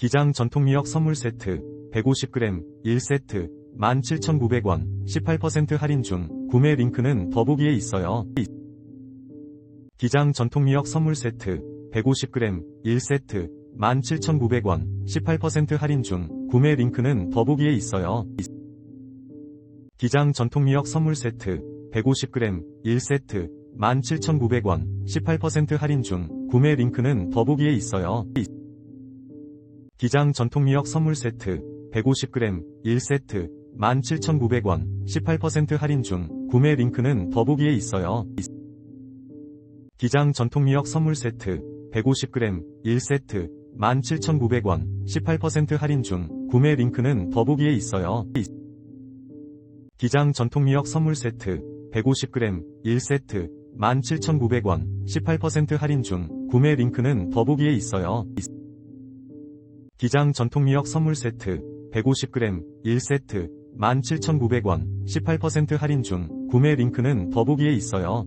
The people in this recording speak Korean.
기장 전통미역 선물 세트 150g 1세트 17,900원 18% 할인 중 구매 링크는 더보기에 있어요. 기장 전통미역 선물 세트 150g 1세트 17,900원 18% 할인 중 구매 링크는 더보기에 있어요. 기장 전통미역 선물 세트 150g 1세트 17,900원 18% 할인 중 구매 링크는 더보기에 있어요. 기장 전통미역 선물 세트 150g 1세트 17,900원 18% 할인 중 구매 링크는 더보기에 있어요. 기장 전통미역 선물 세트 150g 1세트 17,900원 18% 할인 중 구매 링크는 더보기에 있어요. 기장 전통미역 선물 세트 150g 1세트 17,900원 18% 할인 중 구매 링크는 더보기에 있어요. 기장 전통미역 선물 세트 150g 1세트 17,900원 18% 할인 중 구매 링크는 더보기에 있어요.